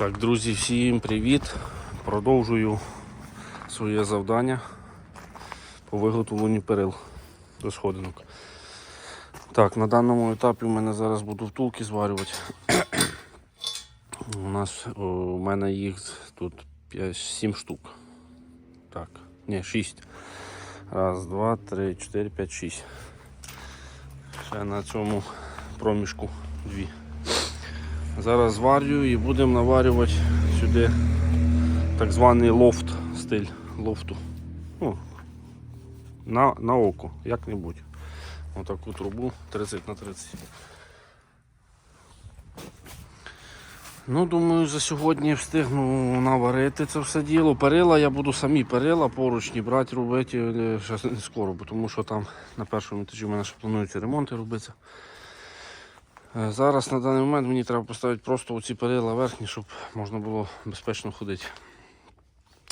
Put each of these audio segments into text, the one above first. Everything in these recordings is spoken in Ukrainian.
Так, друзі, всім привіт! Продовжую своє завдання по виготовленню перил до сходинок. Так, на даному етапі у мене зараз буду втулки зварювати. У нас у мене їх тут 5, 7 штук. Так, ні, 6. Раз, два, три, чотири, п'ять, шість. Ще на цьому проміжку дві. Зараз зварюю і будемо наварювати сюди так званий лофт стиль лофту. Ну, на, на око, як-небудь. Отаку трубу 30 на 30. Ну, думаю, за сьогодні встигну наварити це все діло. Перила я буду самі перила поручні брати, робити е, ще не скоро, бо тому що там на першому етажі в мене ще плануються ремонти робитися. Е, Зараз на даний момент мені треба поставити просто оці перила верхні, щоб можна було безпечно ходити,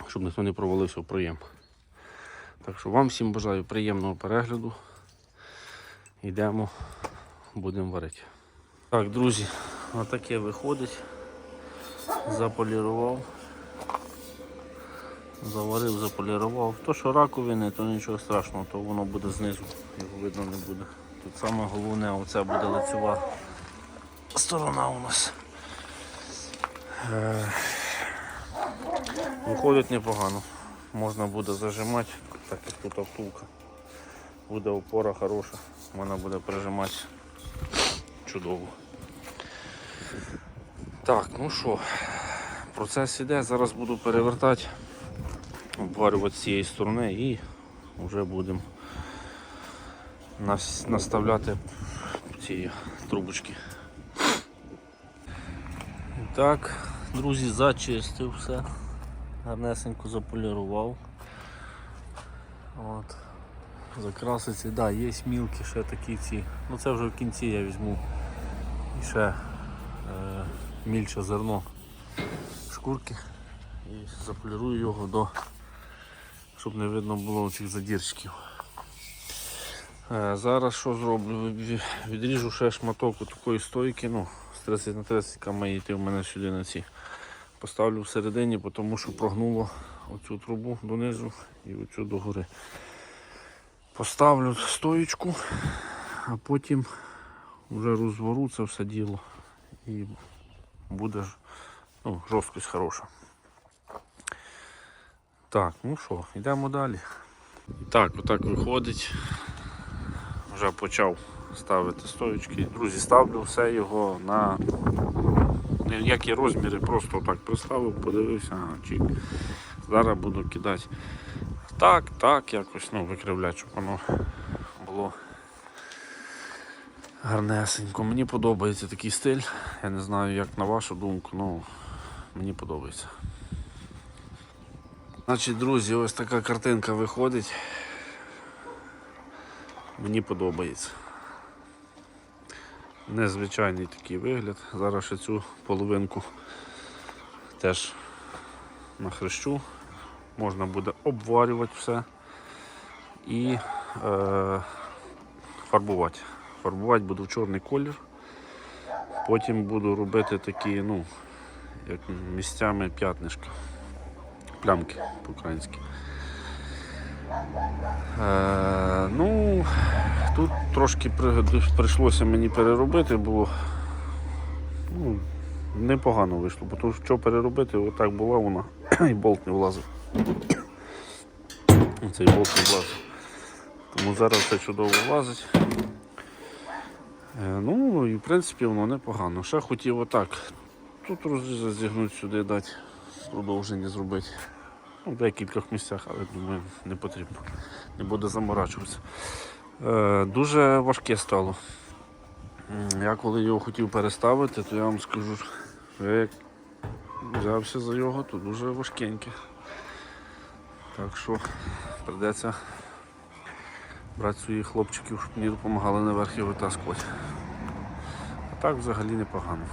щоб ніхто не провалився в проєм. Так що вам всім бажаю приємного перегляду. Йдемо, будемо варити. Так, друзі, отаке виходить. Заполірував. Заварив, заполірував. То, що раковини, то нічого страшного, то воно буде знизу, його видно не буде. Тут саме головне, оце буде лицева сторона у нас. Виходить непогано. Можна буде зажимати, так як тут втулка. Буде опора хороша, вона буде прижимати чудово. Так, ну що, процес іде, зараз буду перевертати, обварювати з цієї сторони і вже будемо нас- наставляти ці трубочки. Так, друзі, зачистив все, гарнесенько заполірував. От. Закраситься, да, є мілкі ще такі ці. Ну це вже в кінці я візьму і ще е, мільче зерно шкурки і заполірую його до, щоб не видно було цих задірчиків. Е, Зараз що зроблю? Відріжу ще шматок такої стойки, ну, 30 на 30, має йти в мене сюди на ці. Поставлю всередині, тому що прогнуло оцю трубу донизу і оцю догори. Поставлю стоєчку, а потім вже розвору це все діло і буде ну, жорсткость хороша. Так, ну що, йдемо далі. І так, отак виходить. Вже почав ставити стоєчки. Друзі, ставлю все його на ніякі розміри, просто так приставив, подивився, ага, чик. Зараз буду кидати так, так, якось ну, викривляти, щоб воно було гарнесенько. Мені подобається такий стиль. Я не знаю, як на вашу думку, ну мені подобається. Значить, друзі, ось така картинка виходить. Мені подобається. Незвичайний такий вигляд. Зараз ще цю половинку теж нахрещу. Можна буде обварювати все і е, фарбувати. Фарбувати буду в чорний колір. Потім буду робити такі, ну, як місцями п'ятнишка. Плямки по-українськи. Е, ну, тут трошки прийшлося мені переробити, бо ну, непогано вийшло, бо то, що переробити, отак була вона, і болт не влазив. Цей болт не влазив. Тому зараз все чудово влазить. Е, ну і в принципі воно непогано. Ще хотів отак. Тут розрізати зігнути сюди дати, продовження зробити. Ну, в декількох місцях, але думаю, не потрібно. Не буде заморачуватися. Е, дуже важке стало. Я коли його хотів переставити, то я вам скажу, що як взявся за його, то дуже важкеньке. Так що прийдеться брати своїх хлопчиків, щоб мені допомагали наверх його витаскувати. А так взагалі непогано.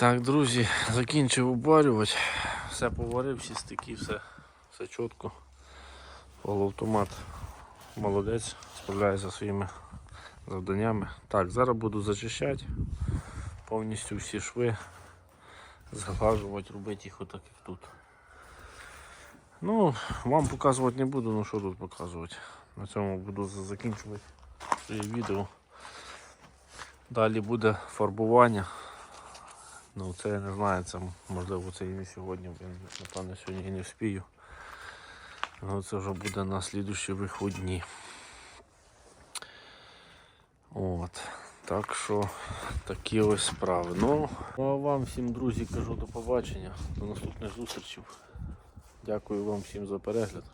Так, друзі, закінчив обварювати. Все поварив, всі стики, все, все чітко. Полуавтомат молодець, справляється своїми завданнями. Так, зараз буду зачищати повністю всі шви, зглажувати, робити їх отак, як тут. Ну, вам показувати не буду, ну що тут показувати. На цьому буду закінчувати своє відео. Далі буде фарбування. Ну це я не знаю, це можливо це і не сьогодні, я, напевно сьогодні і не вспію. Ну, це вже буде на слідущі вихідні. От. Так що такі ось справи. Ну, а вам всім, друзі, кажу до побачення, до наступних зустрічей. Дякую вам всім за перегляд.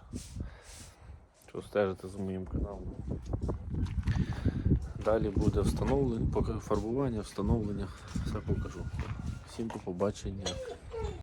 Що стежите за моїм каналом. Далі буде встановлення, фарбування, встановлення, все покажу. Всім до побачення.